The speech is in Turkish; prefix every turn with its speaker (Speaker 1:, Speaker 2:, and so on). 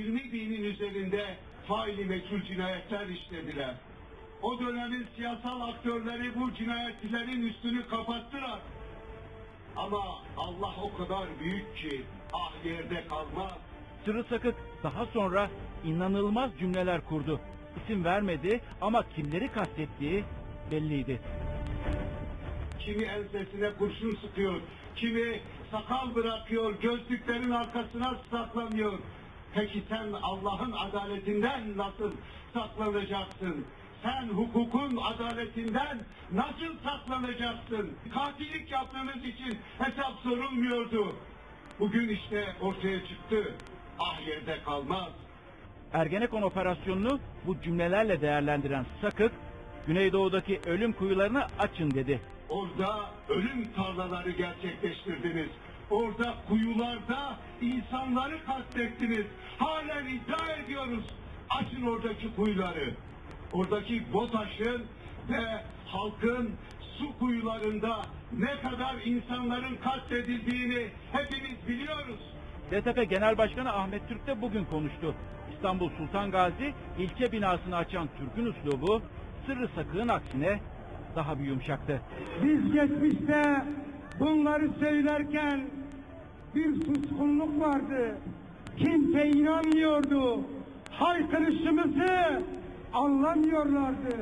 Speaker 1: 20 binin üzerinde faili meçhul cinayetler işlediler. O dönemin siyasal aktörleri bu cinayetlerin üstünü kapattılar. Ama Allah o kadar büyük ki ah yerde kalmaz.
Speaker 2: Sırrı Sakık daha sonra inanılmaz cümleler kurdu. İsim vermedi ama kimleri kastettiği belliydi.
Speaker 1: Kimi ensesine kurşun sıkıyor, kimi sakal bırakıyor, gözlüklerin arkasına saklanıyor. Peki sen Allah'ın adaletinden nasıl saklanacaksın? Sen hukukun adaletinden nasıl saklanacaksın? Katillik yaptığınız için hesap sorulmuyordu. Bugün işte ortaya çıktı. Ah yerde kalmaz.
Speaker 2: Ergenekon operasyonunu bu cümlelerle değerlendiren Sakık, Güneydoğu'daki ölüm kuyularını açın dedi.
Speaker 1: Orada ölüm tarlaları gerçekleştirdiniz. Orada kuyularda insanları katlettiniz. Halen iddia ediyoruz. Açın oradaki kuyuları. Oradaki BOTAŞ'ın ve halkın su kuyularında ne kadar insanların katledildiğini hepimiz biliyoruz.
Speaker 2: DTP Genel Başkanı Ahmet Türk de bugün konuştu. İstanbul Sultan Gazi ilçe binasını açan Türk'ün üslubu Sırrı Sakık'ın aksine daha bir yumuşaktı.
Speaker 3: Biz geçmişte bunları söylerken bir suskunluk vardı. Kimse inanmıyordu. Haykırışımızı anlamıyorlardı.